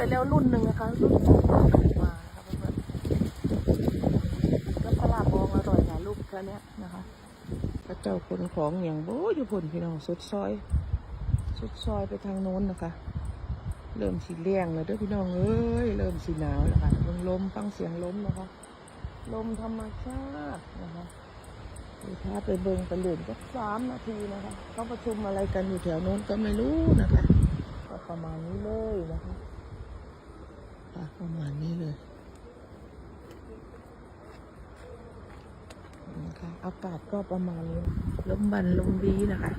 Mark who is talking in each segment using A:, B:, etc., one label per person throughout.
A: ไปแล้วรุ่นหนึ่งนะคะรุ่นมาครับเพื่อนๆก็ปลาบองอร่อยหลายลูกแค่นี้นะคะพระเจ้าคนของอย่างโบ้อยู่พนพี่น้องสุดซอยสุดซอยไปทางโน้นนะคะ เริ่มสีเลี่ยงเลยด้อพี่น้องเอ้ยเริ่มสีหนาวแล้วค่ะเบิ่งลมฟังเสียงลมนะคะ ลมธรรมชาตินะคะดูท้าไปเบิงไปเล่นก็สามนาทีนะคะเขาประชุมอะไรกันอยู่แถวโน้นก็ไม่รู้นะคะก็ประมาณนี้เลยนะคะ ประมาณนี้เลยนะคะอากาศก็ประมาณนี้ลมบันลมวีนะคะ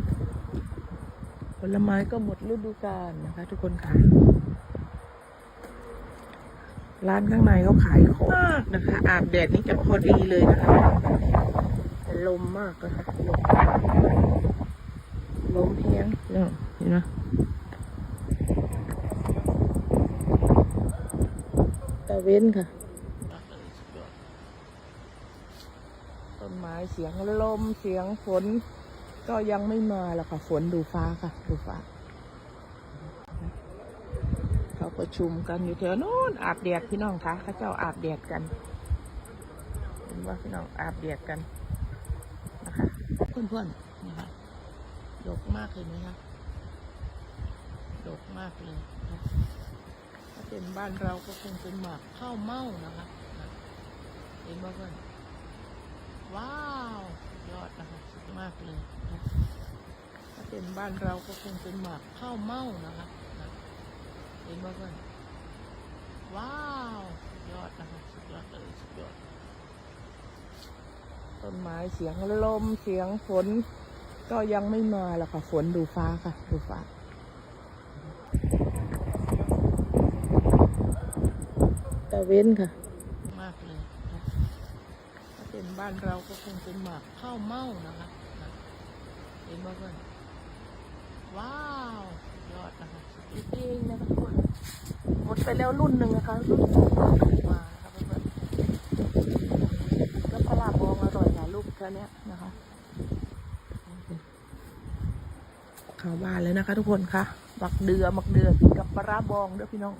A: ผลไม้ก็หมดฤดูกาลนะคะ ทุกคนค่ะ ร้านข้างในเขาขายของมากนะคะ อาบแดดนี่จะพอดีเลยนะคะแต่ลมมากนะคะลมลมเพียงเนี่ยเห็นไหมตะ เว้นค่ะ ต้นไม้เสียงลมเสียงฝน ก็ยังไม่มาหรอกค่ะ ฝนดูฟ้าค่ะ ดูฟ้า เขาประชุมกันอยู่แถวโน้นอาบแดดพี่น้องคะเขาเจ้าอาบแดดกันเห็นว่าพี่น้องอาบแดดกันนะคะเพื่อนๆนะคะดกมากเลยไหมคะดกมากเลยนะถ้า เป็นบ้านเราก็คงเป็นหมากข้าวเม่านะคะเห็นว่าเพื่อนว้าว ยอดนะคะสุดมากเลยถ้าเป็นบ้านเราก็คงเป็นหมากข้าวเม่านะคะเห็นว่าเพื่อนว้าว ยอดนะคะสุดยอดเลยสุดยอดต้นไม้เสียงลมเสียงฝน ก็ยังไม่มาหรอกค่ะ ฝนดูฟ้าค่ะ ดูฟ้า ตะ เว้นค่ะ มากเลยนะถ้าเป็นบ้านเราก็คงเป็นหมากข้าวเม่านะคะนะเห็นว่าเพื่อนว้าวสุดยอดนะคะสุดจริงๆนะคะทุกคนหมดไปแล้วรุ่นหนึ่งนะคะรุ่นมาครับเพื่อนๆก็ปลาบองอร่อยหลายลูกแค่เนี้ยนะคะเข้าบ้านเลยนะคะ ทุกคนค่ะบักเดือบักเดือกินกับปลาร้าบองเด้อพี่น้อง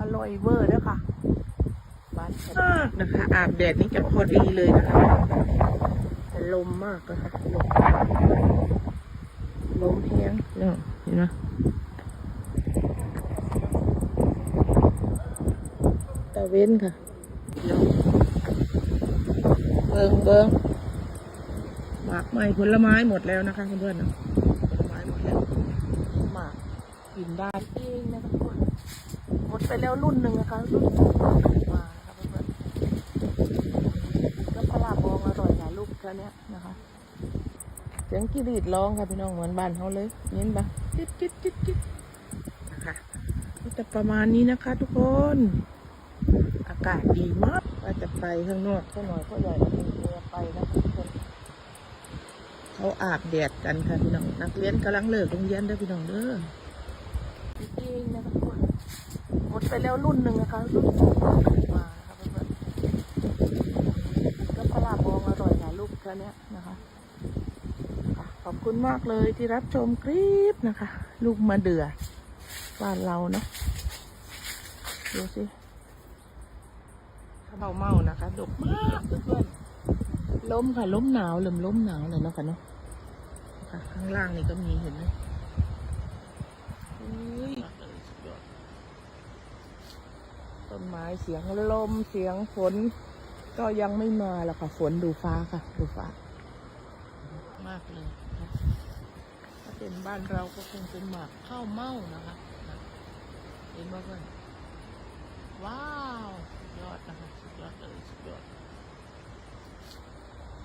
A: อร่อยเวอร์เด้อค่ะบ้านมากนะคะ อาบแดดนี่จะพอดีเลยนะคะแต่ลมมากเลยค่ะลมลมแห้งเนี่ยเห็นไหมตะเว้นค่ะเบิงเบิงหมากไม้ผลไม้หมดแล้วนะคะเพื่อนๆนะผลไม้หมดแล้วหมากกินได้เองนะคะทุกคน หมดไปแล้วรุ่นหนึ่งนะคะรุ่นมาครับเพื่อนๆก็ปลาบองอร่อยหลายลูกแค่เนี้ยนะคะเสียงกรีดร้องค่ะพี่น้องเหมือนบ้านเขาเลยเห็นปะจิ๊ดจิ๊ดจิ๊ดจิ๊ดนะคะก็จะประมาณนี้นะคะทุกคน อากาศดีมากว่าจะไปข้างนอกก็หน่อยก็ใหญ่เอาเป็นเรือไปนะทุกคนเขาอาบแดดกันค่ะพี่น้องนักเรียนกำลังเลิกโรงเรียนเด้อพี่น้องเด้อจริงๆนะคะทุกคนหมด ไปแล้วรุ่นหนึ่งนะคะรุ่นมาครับเพื่อนๆก็ปลาบองอร่อยหลายลูกแค่นี้นะคะขอบคุณมากเลยที่รับชมคลิปนะคะ ลูกมาเดือบ้านเราเนาะดูสิข้าวเมานะคะดกมากเพื่อนๆล้มค่ะล้มหนาวเริ่มล้มหนาวเลยเนาะค่ะเนาะข้างล่างนี่ก็มีเห็นไหมอุ้ยสุดยอด ต้ นไม้เสียงลมเสียงฝน ก็ยังไม่มาหรอกค่ะฝนดูฟ้าค่ะ ดูฟ้า มากเลยนะถ้าเป็นบ้านเราก็คงเป็นหมากข้าวเม่านะคะนะเห็นว่าเพื่อนว้าวสุดยอดนะคะสุดยอดเลยสุดยอด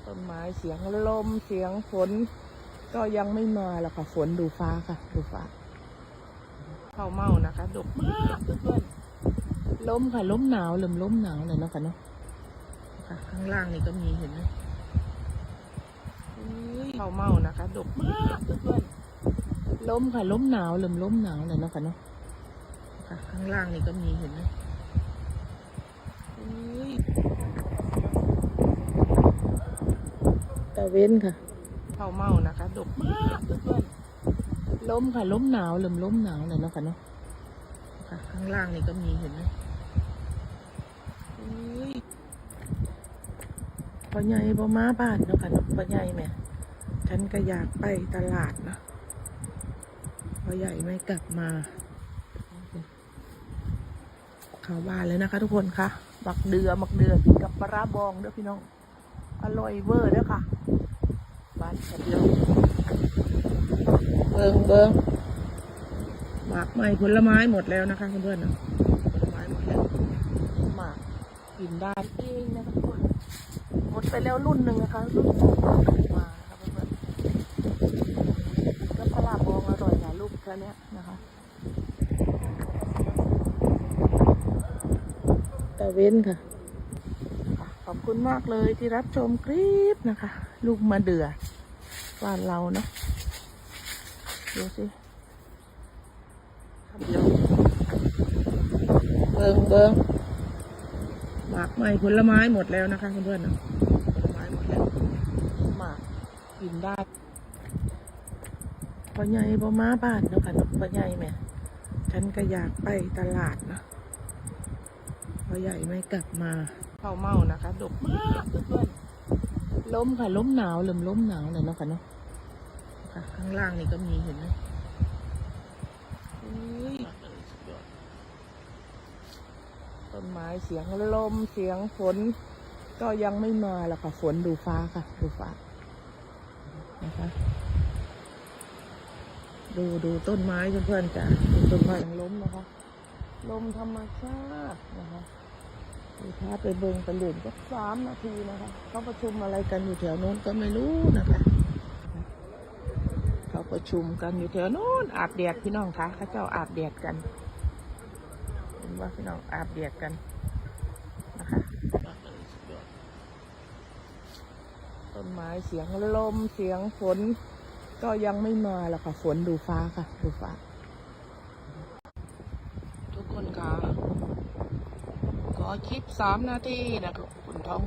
A: ต้นไม้เสียงลมเสียงฝน ก็ยังไม่มาหรอกค่ะฝนดูฟ้าค่ะ ดูฟ้าข้าวเม่านะคะดกมากเพื่อนๆ ล้มค่ะล้มหนาวเริ่มล้มหนาวเลยเนาะค่ะเนาะค่ะข้างล่างนี่ก็มีเห็นไหมอุ้ยข้าเมานะคะดกมากเพื่อนๆล้มค่ะล้มหนาวเริ่มล้มหนาวเลยเนาะค่ะเนาะค่ะข้างล่างนี่ก็มีเห็นไหมอุ้ยตะเว้นค่ะข้าเมานะคะดกมากเพื่อนๆล้มค่ะล้มหนาวเริ่มล้มหนาวเลยเนาะค่ะเนาะค่ะข้างล่างนี่ก็มีเห็นไหมอุ้ย พ่อใหญ่บ่มาบ้านเนาะค่ะเนาะพ่อใหญ่แม่ฉันก็อยากไปตลาดนะพ่อใหญ่ไม่กลับมา เข้าบ้านเลยนะคะ ทุกคนคะบักเดือบักเดือกินกับปลาบองเด้อพี่น้อง อร่อยเวอร์เด้อค่ะ บ้านฉันเลยเบิงเบิงหมากใหม่ผลไม้หมดแล้วนะคะเพื่อนๆนะผลไม้หมดแล้วหมากกินได้เองนะคะ ไปแล้วรุ่นหนึ่งนะคะรุ่นมานะคะเพื่อนๆก็ปลาร้าบองอร่อยนะลูกแค่เนี้ยนะคะตะเว้นค่ะค่ะ ขอบคุณมากเลยที่รับชมคลิปนะคะ ลูกมาเดือบ้านเราเนาะดูสิครับเดี๋ยวเบิงเบิงหมากใหม่ผลไม้หมดแล้วนะคะเพื่อนๆนะผลไม้หมดแล้วหมาก กินได้พ่อใหญ่บ่มาบ้านเนาะค่ะเนาะพ่อใหญ่แหม่ฉันก็อยากไปตลาดนะพ่อใหญ่ไม่กลับมาเข้าเมานะคะดกมากเพื่อนๆล้มค่ะล้มหนาวเริ่มล้มหนาวเลยเนาะค่ะเนาะค่ะข้างล่างนี่ก็มีเห็นไหมอุ้ยต้นไม้เสียงลมเสียงฝนก็ยังไม่มาหรอกค่ะ ฝนดูฟ้าค่ะ ดูฟ้า นะคะ ดูดูต้นไม้เพื่อนๆจ้ะต้นไม้ยังล้มนะคะ ลมธรรมชาตินะคะดูถ้าไปเบิงไปเล่นก็สามนาทีนะคะเขาประชุมอะไรกันอยู่แถวโน้นก็ไม่รู้นะคะเขาประชุมกันอยู่แถวโน้นอาบแดดพี่น้องคะเขาเจ้าอาบแดดกันเห็นว่าพี่น้องอาบแดดกันนะคะ ต้นไม้เสียงลมเสียงฝน ก็ยังไม่มาหรอกค่ะ ฝนดูฟ้าค่ะ ดูฟ้า ทุกคนคะขอคลิปสามนาทีนะครับคุณท้อง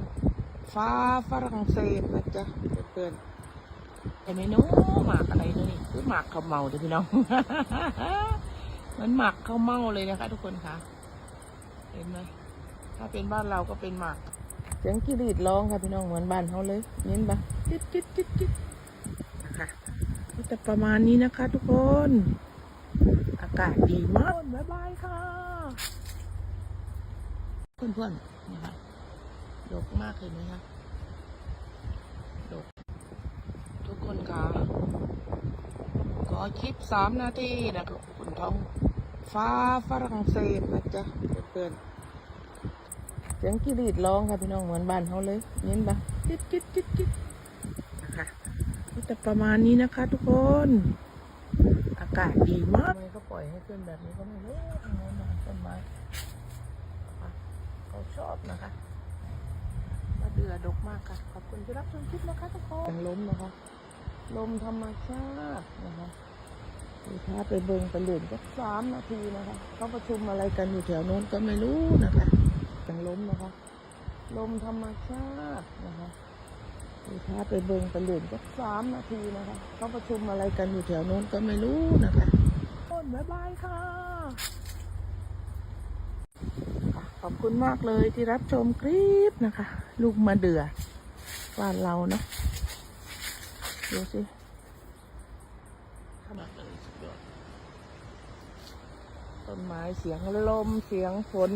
A: ฟ้าฝรั่งเศสนะจ๊ะเพื่อนๆแต่ไม่รู้หมากอะไรนะนี่คือหมากข้าวเมาเด้อพี่น้อง มันหมากข้าวเมาเลยนะคะ ทุกคนคะเห็นไหมถ้าเป็นบ้านเราก็เป็นหมาก เสียงกิริดร้องค่ะพี่น้องเหมือนบ้านเขาเลยเน้นปะจิ๊ดจิ๊ดจิ๊ดจิ๊ดนะคะก็จะประมาณนี้นะคะ ทุกคน อากาศดีมากบ๊ายบายค่ะ เพื่อนๆนะคะดกมากเลยไหมคะดกทุกคนค่ะขอคลิปสามนาทีนะครับคุณท้องฟ้าฝรั่งเศสนะจ๊ะเพื่อนๆ เสียงกิริดร้องค่ะพี่น้องเหมือนบ้านเขาเลยเน้นปะจิ๊ดจิ๊ดจิ๊ดจิ๊ดนะคะก็จะประมาณนี้นะคะ ทุกคน อากาศดีมากทำไมเขาปล่อยให้ขึ้นแบบนี้ก็ไม่รู้ทางโน้นนะต้นไม้เขาชอบนะคะมาเดือดกมากค่ะ ขอบคุณที่รับชมคลิปนะคะทุกคนล้มนะคะ ลมธรรมชาตินะคะดูถ้าไปเบิงไปเล่นก็สามนาทีนะคะ เขาประชุมอะไรกันอยู่แถวโน้นก็ไม่รู้นะคะ ยังล้มนะคะ ลมธรรมชาตินะคะดูถ้าไปเบิงไปเล่นก็สามนาทีนะคะ เขาประชุมอะไรกันอยู่แถวโน้นก็ไม่รู้นะคะต้นบ๊ายบายค่ะค่ะ ขอบคุณมากเลยที่รับชมคลิปนะคะ ลูกมาเดือบ้านเราเนาะดูสิต้นไม้เสียงลมเสียงฝน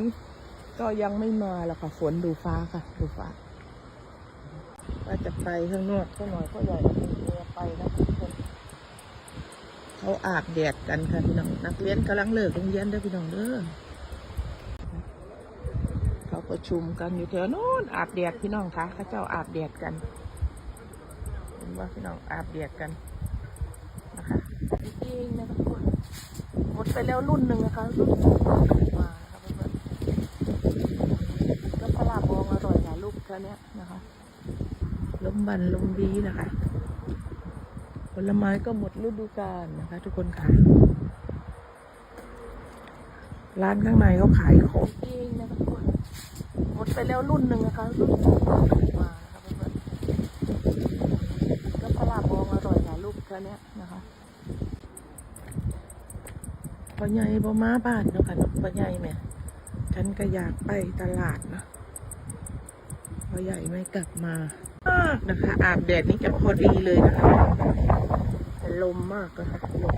A: ก็ยังไม่มาหรอกค่ะ ฝนดูฟ้าค่ะ ดูฟ้าว่าจะไปข้างนอกก็หน่อยก็ใหญ่เรือไปนะทุกคนเขาอาบแดดกันค่ะพี่น้อง นักเรียนกำลังเลิกโรงเรียนเด้อพี่น้องเด้อเขาประชุมกันอยู่แถวโน้นอาบแดดพี่น้องคะเขาเจ้าอาบแดดกันเห็นว่าพี่น้องอาบแดดกันนะคะจริงนะคะทุกคนหมดไปแล้วรุ่นหนึ่งนะคะรุ่นมานะคะเพื่อนๆก็ปลาบองอร่อย นะลูกแค่เนี้ยนะคะลมบันลมดีนะคะผลไม้ก็หมดฤดูกาลนะคะ ทุกคนค่ะร้านข้างในเขาขายของเองนะคะทุกคนหมดไปแล้วรุ่นหนึ่งนะคะรุ่นมานะคะเพื่อนก็ปลาบองอร่อยนะลูกแค่เนี้ยนะคะผพ่อใหญ่บ่มาบ้านเนาะค่ะนาะพ่อใหญ่แม่ฉันก็อยากไปตลาดนะ พ่อใหญ่ไม่กลับมามากนะคะ อาบแดดนี่จะพอดีเลยนะคะลมมากอะค่ะลม